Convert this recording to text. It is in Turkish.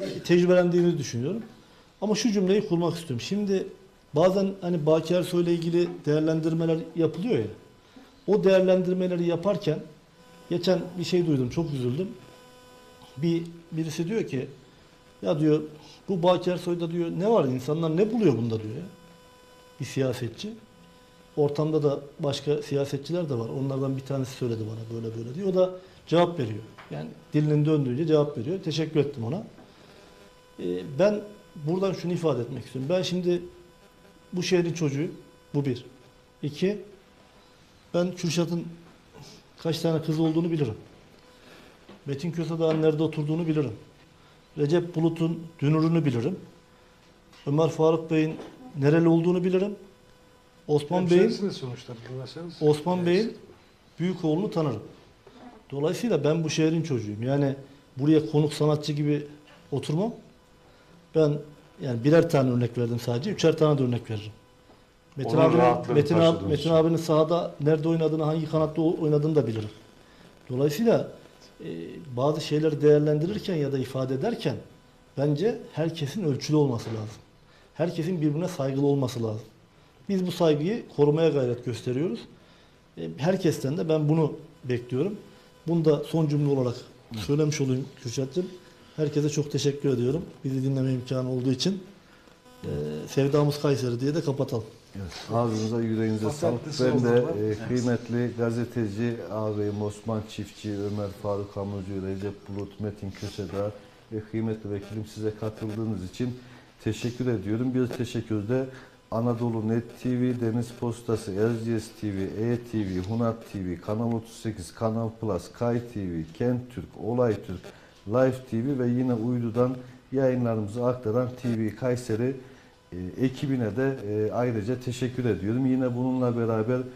E, Tecrübelendiğimizi düşünüyorum. Ama şu cümleyi kurmak istiyorum. Şimdi bazen hani Baki Ersoy ile ilgili değerlendirmeler yapılıyor ya. O değerlendirmeleri yaparken geçen bir şey duydum. Çok üzüldüm. Bir birisi diyor ki ya diyor bu Baki Ersoy'da diyor ne var insanlar ne buluyor bunda diyor ya. Bir siyasetçi. Ortamda da başka siyasetçiler de var. Onlardan bir tanesi söyledi bana böyle böyle diyor. O da cevap veriyor. Yani dilinin döndüğünce cevap veriyor. Teşekkür ettim ona. Ee, ben buradan şunu ifade etmek istiyorum. Ben şimdi bu şehrin çocuğuyum. Bu bir. İki, ben Kürşat'ın kaç tane kız olduğunu bilirim. Metin Kösedağ'ın nerede oturduğunu bilirim. Recep Bulut'un dünürünü bilirim. Ömer Faruk Bey'in nereli olduğunu bilirim. Osman Bey'in sonuçta. Osman Bey'in büyük oğlunu tanırım. Dolayısıyla ben bu şehrin çocuğuyum. Yani buraya konuk sanatçı gibi oturmam. Ben yani birer tane örnek verdim sadece. Üçer tane de örnek veririm. Metin, Onun abinin, rahatlığını Metin, abi, taşıdığınız Metin için. abinin sahada nerede oynadığını, hangi kanatta oynadığını da bilirim. Dolayısıyla e, bazı şeyleri değerlendirirken ya da ifade ederken bence herkesin ölçülü olması lazım. Herkesin birbirine saygılı olması lazım. Biz bu saygıyı korumaya gayret gösteriyoruz. E, Herkesten de ben bunu bekliyorum. Bunu da son cümle olarak söylemiş olayım Kürşat'cığım. Herkese çok teşekkür ediyorum. Bizi dinleme imkanı olduğu için. E, Sevdamız Kayseri diye de kapatalım. Evet, ağzınıza yüreğinize sağlık. Ben de e, kıymetli gazeteci ağabeyim Osman Çiftçi, Ömer Faruk Hamurcu, Recep Bulut, Metin Kösedağ ve kıymetli vekilim size katıldığınız için teşekkür ediyorum. Bir teşekkür de Anadolu Net TV, Deniz Postası, Erciyes TV, E-TV, Hunat TV, Kanal 38, Kanal Plus, Kay TV, Kent Türk, Olay Türk, Live TV ve yine uydudan yayınlarımızı aktaran TV Kayseri e, ekibine de e, ayrıca teşekkür ediyorum. Yine bununla beraber